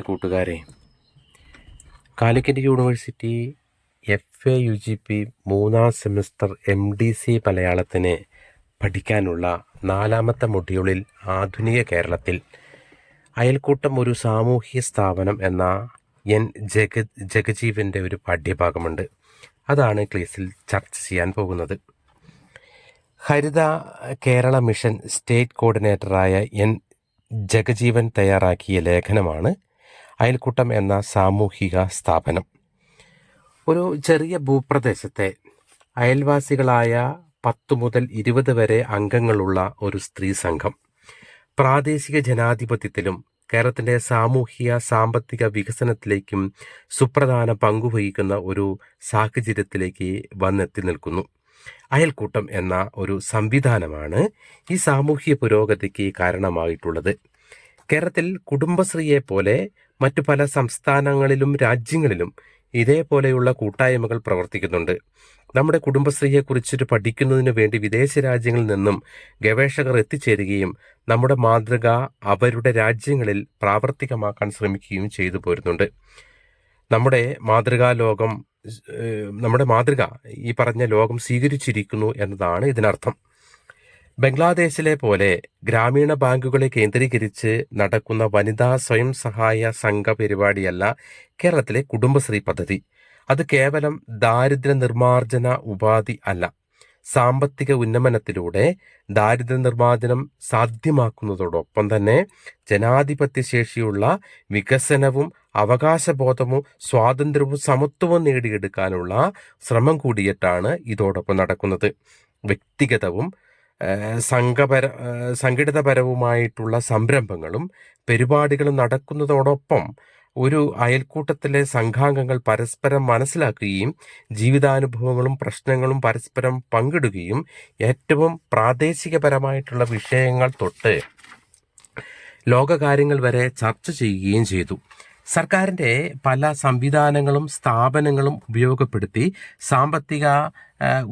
കൂട്ടുകാരെ Calicut university F A U G P മൂന്നാം semester M D C മലയാളത്തിന് പഠിക്കാനുള്ള നാലാമത്തെ മൊഡ്യൂളിൽ ആധുനിക കേരളത്തിൽ അയൽക്കൂട്ടം ഒരു സാമൂഹ്യ സ്ഥാപനം എന്ന എൻ ജഗ ജഗജീവന്റെ ഒരു പാഠ്യഭാഗമുണ്ട്. അതാണ് ക്ലീസിൽ ചർച്ച ചെയ്യാൻ പോകുന്നത്. ഹരിത കേരള മിഷൻ സ്റ്റേറ്റ് കോർഡിനേറ്ററായ എൻ ജഗജീവൻ തയ്യാറാക്കിയ ലേഖനമാണ് അയൽക്കൂട്ടം എന്ന സാമൂഹിക സ്ഥാപനം. ഒരു ചെറിയ ഭൂപ്രദേശത്തെ അയൽവാസികളായ പത്തു മുതൽ ഇരുപത് വരെ അംഗങ്ങളുള്ള ഒരു സ്ത്രീ സംഘം. പ്രാദേശിക ജനാധിപത്യത്തിലും കേരളത്തിന്റെ സാമൂഹിക സാമ്പത്തിക വികസനത്തിലേക്കും സുപ്രധാന പങ്കുവഹിക്കുന്ന ഒരു സാഹചര്യത്തിലേക്ക് വന്നെത്തി നിൽക്കുന്നു. അയൽക്കൂട്ടം എന്ന ഒരു സംവിധാനമാണ് ഈ സാമൂഹ്യ പുരോഗതിക്ക് കാരണമായിട്ടുള്ളത്. കേരളത്തിൽ കുടുംബശ്രീയെ പോലെ മറ്റു പല സംസ്ഥാനങ്ങളിലും രാജ്യങ്ങളിലും ഇതേപോലെയുള്ള കൂട്ടായ്മകൾ പ്രവർത്തിക്കുന്നുണ്ട്. നമ്മുടെ കുടുംബശ്രീയെക്കുറിച്ചിട്ട് പഠിക്കുന്നതിന് വേണ്ടി വിദേശ രാജ്യങ്ങളിൽ നിന്നും ഗവേഷകർ എത്തിച്ചേരുകയും നമ്മുടെ മാതൃക അവരുടെ രാജ്യങ്ങളിൽ പ്രാവർത്തികമാക്കാൻ ശ്രമിക്കുകയും ചെയ്തു പോരുന്നുണ്ട്. നമ്മുടെ മാതൃകാ ലോകം നമ്മുടെ മാതൃക ഈ പറഞ്ഞ ലോകം സ്വീകരിച്ചിരിക്കുന്നു എന്നതാണ് ഇതിനർത്ഥം. ബംഗ്ലാദേശിലെ പോലെ ഗ്രാമീണ ബാങ്കുകളെ കേന്ദ്രീകരിച്ച് നടക്കുന്ന വനിതാ സ്വയം സഹായ സംഘ പരിപാടിയല്ല കേരളത്തിലെ കുടുംബശ്രീ പദ്ധതി. അത് കേവലം ദാരിദ്ര്യ നിർമ്മാർജന ഉപാധി അല്ല. സാമ്പത്തിക ഉന്നമനത്തിലൂടെ ദാരിദ്ര്യ നിർമ്മാർജനം സാധ്യമാക്കുന്നതോടൊപ്പം തന്നെ ജനാധിപത്യശേഷിയുള്ള വികസനവും അവകാശബോധവും സ്വാതന്ത്ര്യവും സമത്വവും നേടിയെടുക്കാനുള്ള ശ്രമം കൂടിയിട്ടാണ് ഇതോടൊപ്പം നടക്കുന്നത്. വ്യക്തിഗതവും സംഘപര സംഘടിതപരവുമായിട്ടുള്ള സംരംഭങ്ങളും പരിപാടികളും നടക്കുന്നതോടൊപ്പം ഒരു അയൽക്കൂട്ടത്തിലെ സംഘാംഗങ്ങൾ പരസ്പരം മനസ്സിലാക്കുകയും ജീവിതാനുഭവങ്ങളും പ്രശ്നങ്ങളും പരസ്പരം പങ്കിടുകയും ഏറ്റവും പ്രാദേശികപരമായിട്ടുള്ള വിഷയങ്ങൾ തൊട്ട് ലോകകാര്യങ്ങൾ വരെ ചർച്ച ചെയ്യുകയും ചെയ്തു. സർക്കാരിന്റെ പല സംവിധാനങ്ങളും സ്ഥാപനങ്ങളും ഉപയോഗപ്പെടുത്തി സാമ്പത്തിക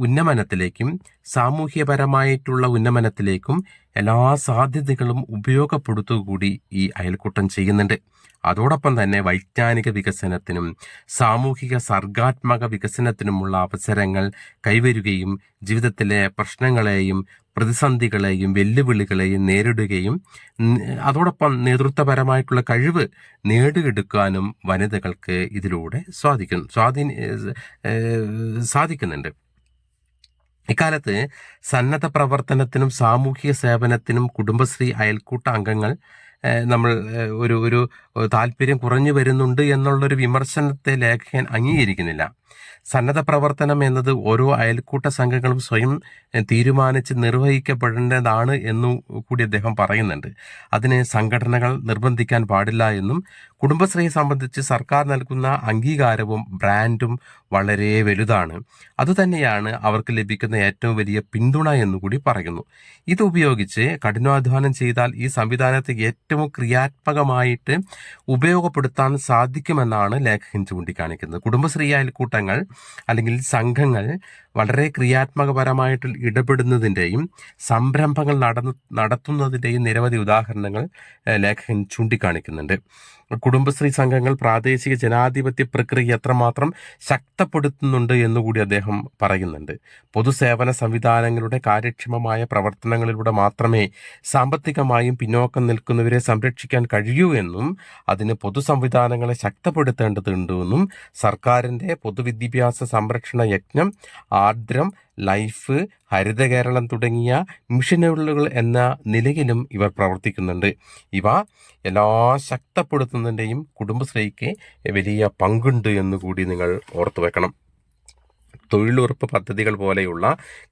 ഉന്നമനത്തിലേക്കും സാമൂഹ്യപരമായിട്ടുള്ള ഉന്നമനത്തിലേക്കും എല്ലാ സാധ്യതകളും ഉപയോഗപ്പെടുത്തുകൂടി ഈ അയൽക്കൂട്ടം ചെയ്യുന്നുണ്ട്. അതോടൊപ്പം തന്നെ വൈജ്ഞാനിക വികസനത്തിനും സാമൂഹിക സർഗാത്മക വികസനത്തിനുമുള്ള അവസരങ്ങൾ കൈവരുകയും ജീവിതത്തിലെ പ്രശ്നങ്ങളെയും പ്രതിസന്ധികളെയും വെല്ലുവിളികളെയും നേരിടുകയും അതോടൊപ്പം നേതൃത്വപരമായിട്ടുള്ള കഴിവ് നേടിയെടുക്കാനും വനിതകൾക്ക് ഇതിലൂടെ സ്വാധിക്കും സ്വാധീന സാധിക്കുന്നുണ്ട്. ഇക്കാലത്ത് സന്നദ്ധ പ്രവർത്തനത്തിനും സാമൂഹിക സേവനത്തിനും കുടുംബശ്രീ അയൽക്കൂട്ട അംഗങ്ങൾ നമ്മൾ ഒരു ഒരു താല്പര്യം കുറഞ്ഞു വരുന്നുണ്ട് എന്നുള്ളൊരു വിമർശനത്തെ ലേഖകൻ അംഗീകരിക്കുന്നില്ല. സന്നദ്ധ പ്രവർത്തനം എന്നത് ഓരോ അയൽക്കൂട്ട സംഘങ്ങളും സ്വയം തീരുമാനിച്ച് നിർവഹിക്കപ്പെടേണ്ടതാണ് എന്നു കൂടി അദ്ദേഹം പറയുന്നുണ്ട്. അതിനെ സംഘടനകൾ നിർബന്ധിക്കാൻ പാടില്ല എന്നും കുടുംബശ്രീയെ സംബന്ധിച്ച് സർക്കാർ നൽകുന്ന അംഗീകാരവും ബ്രാൻഡും വളരെ വലുതാണ്. അതുതന്നെയാണ് അവർക്ക് ലഭിക്കുന്ന ഏറ്റവും വലിയ പിന്തുണ എന്നുകൂടി പറയുന്നു. ഇതുപയോഗിച്ച് കഠിനാധ്വാനം ചെയ്താൽ ഈ സംവിധാനത്തെ ഏറ്റവും ക്രിയാത്മകമായിട്ട് ഉപയോഗപ്പെടുത്താൻ സാധിക്കുമെന്നാണ് ലേഖകൻ ചൂണ്ടിക്കാണിക്കുന്നത്. കുടുംബശ്രീ അയൽക്കൂട്ടങ്ങൾ അല്ലെങ്കിൽ സംഘങ്ങൾ വളരെ ക്രിയാത്മകപരമായിട്ട് ഇടപെടുന്നതിന്റെയും സംരംഭങ്ങൾ നടന്നു നടത്തുന്നതിന്റെയും നിരവധി ഉദാഹരണങ്ങൾ ലേഖകൻ ചൂണ്ടിക്കാണിക്കുന്നുണ്ട്. കുടുംബശ്രീ സംഘങ്ങൾ പ്രാദേശിക ജനാധിപത്യ പ്രക്രിയ എത്രമാത്രം ശക്തപ്പെടുത്തുന്നുണ്ട് എന്നുകൂടി അദ്ദേഹം പറയുന്നുണ്ട്. പൊതുസേവന സംവിധാനങ്ങളുടെ കാര്യക്ഷമമായ പ്രവർത്തനങ്ങളിലൂടെ മാത്രമേ സാമ്പത്തികമായും പിന്നോക്കം നിൽക്കുന്നവരെ സംരക്ഷിക്കാൻ കഴിയൂ എന്നും അതിന് പൊതുസംവിധാനങ്ങളെ ശക്തപ്പെടുത്തേണ്ടതുണ്ടെന്നും സർക്കാരിന്റെ പൊതുവിദ്യാഭ്യാസ സംരക്ഷണ യജ്ഞം ആർദ്രം ലൈഫ് ഹരിത കേരളം തുടങ്ങിയ മിഷനുകൾ എന്ന നിലയിലും ഇവർ പ്രവർത്തിക്കുന്നുണ്ട്. ഇവ എല്ലാ ശക്തപ്പെടുത്തുന്നതിന്റെയും കുടുംബശ്രീക്ക് വലിയ പങ്കുണ്ട് എന്നുകൂടി നിങ്ങൾ ഓർത്തു വെക്കണം തൊഴിലുറപ്പ് പദ്ധതികൾ പോലെയുള്ള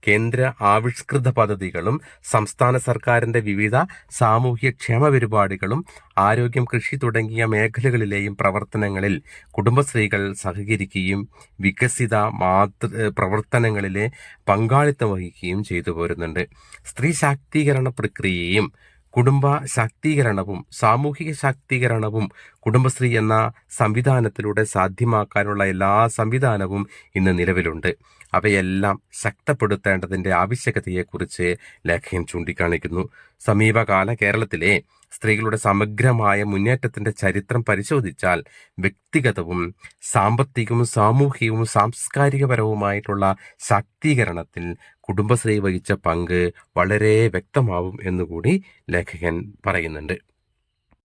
കേന്ദ്ര ആവിഷ്കൃത പദ്ധതികളും സംസ്ഥാന സർക്കാരിന്റെ വിവിധ സാമൂഹ്യ ക്ഷേമ പരിപാടികളും ആരോഗ്യം കൃഷി തുടങ്ങിയ മേഖലകളിലെയും പ്രവർത്തനങ്ങളിൽ കുടുംബശ്രീകൾ സഹകരിക്കുകയും വികസിത മാതൃ പ്രവർത്തനങ്ങളിലെ പങ്കാളിത്തം വഹിക്കുകയും ചെയ്തു പോരുന്നുണ്ട്. സ്ത്രീ ശാക്തീകരണ പ്രക്രിയയും കുടുംബ ശാക്തീകരണവും സാമൂഹിക ശാക്തീകരണവും കുടുംബശ്രീ എന്ന സംവിധാനത്തിലൂടെ സാധ്യമാക്കാനുള്ള എല്ലാ സംവിധാനവും ഇന്ന് നിലവിലുണ്ട്. അവയെല്ലാം ശക്തപ്പെടുത്തേണ്ടതിന്റെ ആവശ്യകതയെക്കുറിച്ച് ലേഖകൻ ചൂണ്ടിക്കാണിക്കുന്നു. സമീപകാല കേരളത്തിലെ സ്ത്രീകളുടെ സമഗ്രമായ മുന്നേറ്റത്തിന്റെ ചരിത്രം പരിശോധിച്ചാൽ വ്യക്തിഗതവും സാമ്പത്തികവും സാമൂഹികവും സാംസ്കാരികപരവുമായിട്ടുള്ള ശാക്തീകരണത്തിൽ കുടുംബശ്രീ വഹിച്ച പങ്ക് വളരെ വ്യക്തമാവും എന്നുകൂടി ലേഖകൻ പറയുന്നുണ്ട്.